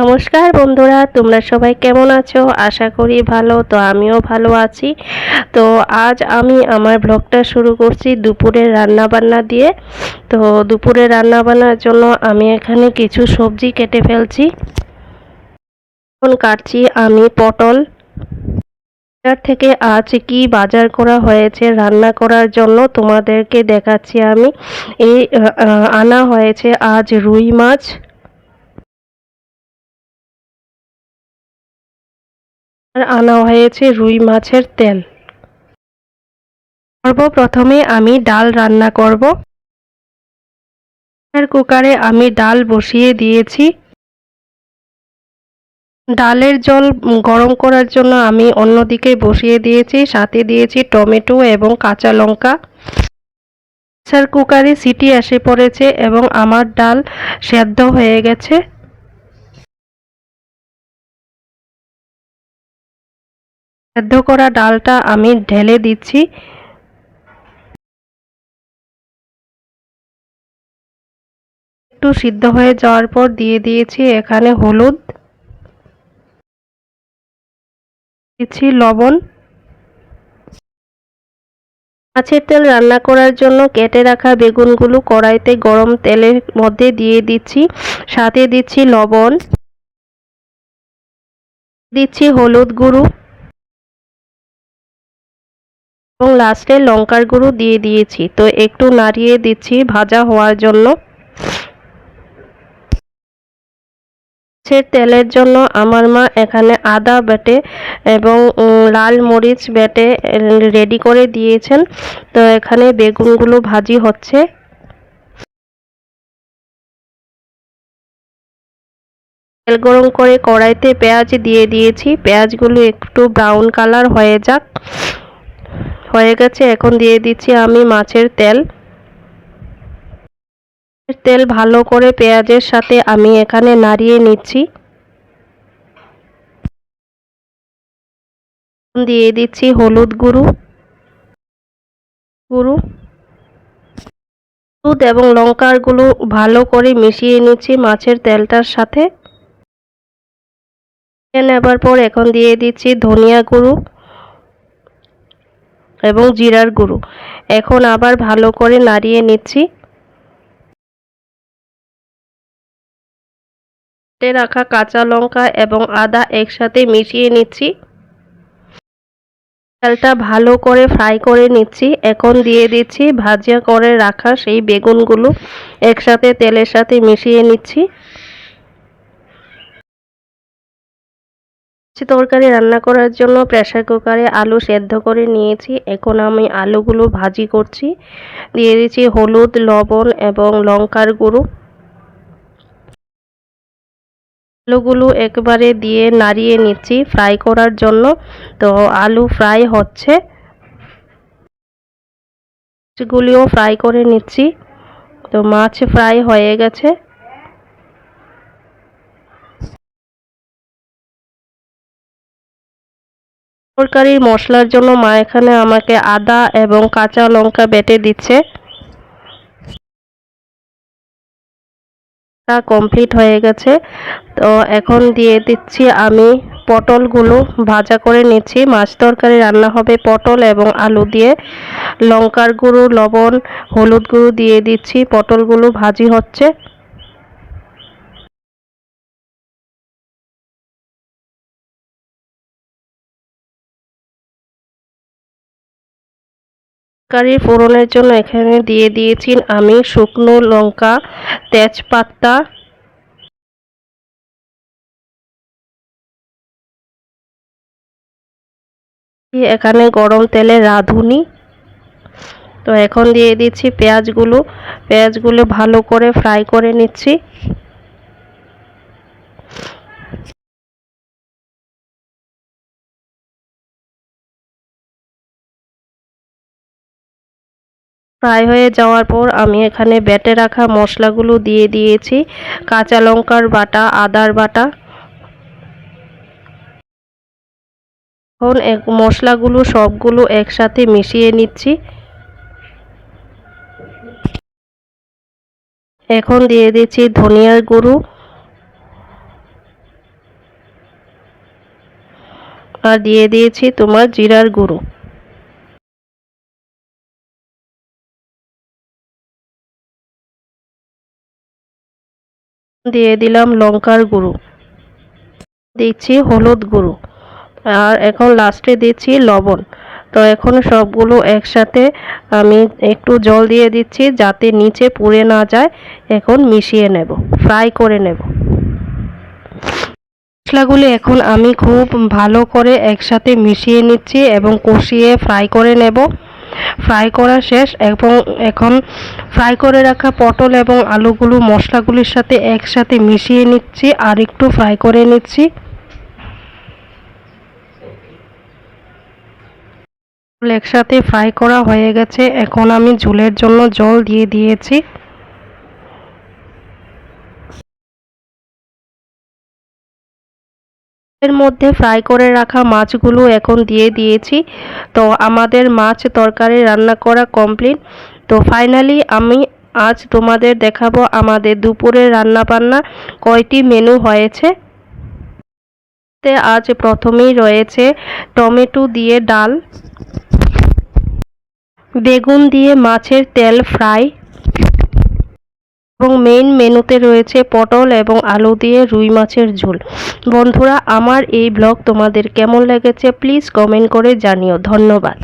নমস্কার বন্ধুরা, তোমরা সবাই কেমন আছো? আশা করি ভালো, তো আমিও ভালো আছি। তো আজ আমি আমার ব্লগটা শুরু করছি দুপুরের রান্না বান্না দিয়ে। তো দুপুরে রান্না বান্নার জন্য আমি এখানে কিছু সবজি কেটে ফেলছি। এখন কাটছি আমি পটল। বাজার থেকে আজ কি বাজার করা হয়েছে, রান্না করার জন্য তোমাদেরকে দেখাচ্ছি আমি। এই আনা হয়েছে আজ রুই মাছ। আর আনা হয়েছে রুই মাছের তেল। সর্বপ্রথমে আমি ডাল রান্না করব। কুকারে আমি ডাল বসিয়ে দিয়েছি। ডালের জল গরম করার জন্য আমি অন্যদিকে বসিয়ে দিয়েছি, সাথে দিয়েছি টমেটো এবং কাঁচা লঙ্কা। প্রেসার কুকারে সিটি এসে পড়েছে এবং আমার ডাল সেদ্ধ হয়ে গেছে। সেদ্ধ করা ডালটা আমি ঢেলে দিচ্ছি। একটু সিদ্ধ হয়ে যাওয়ার পর দিয়ে দিয়েছি এখানে হলুদ। দিচ্ছি লবণ। মাছের তেল রান্না করার জন্য কেটে রাখা বেগুনগুলো কড়াইতে গরম তেলের মধ্যে দিয়ে দিচ্ছি। সাথে দিচ্ছি লবণ। দিচ্ছি হলুদ গুঁড়ো। এবং লাস্টে লঙ্কার গুঁড়ো দিয়ে দিয়েছি। তো একটু নাড়িয়ে দিচ্ছি ভাজা হওয়ার জন্য। মাছের তেলের জন্য আমার মা এখানে আদা বেটে এবং লাল মরিচ বেটে রেডি করে দিয়েছেন। তো এখানে বেগুনগুলো ভাজি হচ্ছে। তেল গরম করে কড়াইতে পেঁয়াজ দিয়ে দিয়েছি। পেঁয়াজগুলো একটু ব্রাউন কালার হয়ে যাক। হয়ে গেছে, এখন দিয়ে দিচ্ছি আমি মাছের তেল। তেল ভালো করে পেঁয়াজের সাথে আমি এখানে নাড়িয়ে নিচ্ছি। দিয়ে দিচ্ছি হলুদ গুঁড়ো। গুঁড়ো। হলুদ এবং লঙ্কারগুলো ভালো করে মিশিয়ে নিচ্ছি মাছের তেলটার সাথে। নেবার পর এখন দিয়ে দিচ্ছি ধনিয়া গুঁড়ো। এবং জিরার গুঁড়ো। এখন আবার ভালো করে নাড়িয়ে নিচ্ছি। রাখা কাঁচা লঙ্কা এবং আদা একসাথে মিশিয়ে নিচ্ছি। তেলটা ভালো করে ফ্রাই করে নিচ্ছি। এখন দিয়ে দিচ্ছি ভাজা করে রাখা সেই বেগুনগুলো। একসাথে তেলের সাথে মিশিয়ে নিচ্ছি। তরকারি রান্না করার জন্য প্রেসার কুকারে আলু সেদ্ধ করে নিয়েছি। এখন আমি আলুগুলো ভাজি করছি। দিয়ে দিচ্ছি হলুদ, লবণ এবং লঙ্কার গুঁড়ো। আলুগুলো একবারে দিয়ে নাড়িয়ে নিচ্ছি ফ্রাই করার জন্য। তো আলু ফ্রাই হচ্ছে। মাছগুলিও ফ্রাই করে নিচ্ছি। তো মাছ ফ্রাই হয়ে গেছে। তরকারির মশলার জন্য মা এখানে আমাকে আদা এবং কাঁচা লঙ্কা বেটে দিচ্ছে। তা কমপ্লিট হয়ে গেছে। তো এখন দিয়ে দিচ্ছি আমি পটলগুলো ভাজা করে নিচ্ছি। মাছ তরকারি রান্না হবে পটল এবং আলু দিয়ে। লঙ্কার গুঁড়ো, লবণ, হলুদ গুঁড়ো দিয়ে দিচ্ছি। পটলগুলো ভাজি হচ্ছে। তরকারির ফোড়নের জন্য এখানে দিয়ে দিয়েছি আমি শুকনো লঙ্কা, তেজপাতা। এখানে গরম তেলে রাঁধুনি। তো এখন দিয়ে দিচ্ছি পেঁয়াজগুলো। পেঁয়াজগুলো ভালো করে ফ্রাই করে নিচ্ছি। ফ্রাই হয়ে যাওয়ার পর আমি এখানে ব্যাটে রাখা মশলাগুলো দিয়ে দিয়েছি। কাঁচা লঙ্কার বাটা, আদার বাটা। এখন মশলাগুলো সবগুলো একসাথে মিশিয়ে নিচ্ছি। এখন দিয়ে দিচ্ছি ধনিয়ার গুঁড়ো। আর দিয়ে দিয়েছি তোমার জিরার গুঁড়ো। দিয়ে দিলাম লঙ্কার গুঁড়ো। দিচ্ছি হলুদ গুঁড়ো। আর এখন লাস্টে দিচ্ছি লবণ। তো এখন সবগুলো একসাথে আমি একটু জল দিয়ে দিচ্ছি যাতে নিচে পুড়ে না যায়। এখন মিশিয়ে নেব ফ্রাই করে নেব। মশলাগুলি এখন আমি খুব ভালো করে একসাথে মিশিয়ে নিচ্ছি এবং কষিয়ে ফ্রাই করে নেব। ফ্রাই করা শেষ এবং এখন ফ্রাই করে রাখা পটল এবং আলুগুলো মশলাগুলির সাথে একসাথে মিশিয়ে নিচ্ছি আর একটু ফ্রাই করে নিচ্ছি। একসাথে ফ্রাই করা হয়ে গেছে। এখন আমি ঝোলের জন্য জল দিয়ে দিয়েছি। এর মধ্যে ফ্রাই করে রাখা মাছগুলো এখন দিয়ে দিয়েছি। তো আমাদের মাছ তরকারি রান্না করা কমপ্লিট তো ফাইনালি আমি আজ তোমাদের দেখাবো আমাদের দুপুরের রান্না বান্না কয়টি মেনু হয়েছে। আজ প্রথমেই রয়েছে টমেটো দিয়ে ডাল, বেগুন দিয়ে মাছের তেল ফ্রাই এবং মেইন মেনুতে রয়েছে পটল এবং আলু দিয়ে রুই মাছের ঝোল। বন্ধুরা, আমার এই ব্লগ তোমাদের কেমন লেগেছে প্লিজ কমেন্ট করে জানিও। ধন্যবাদ।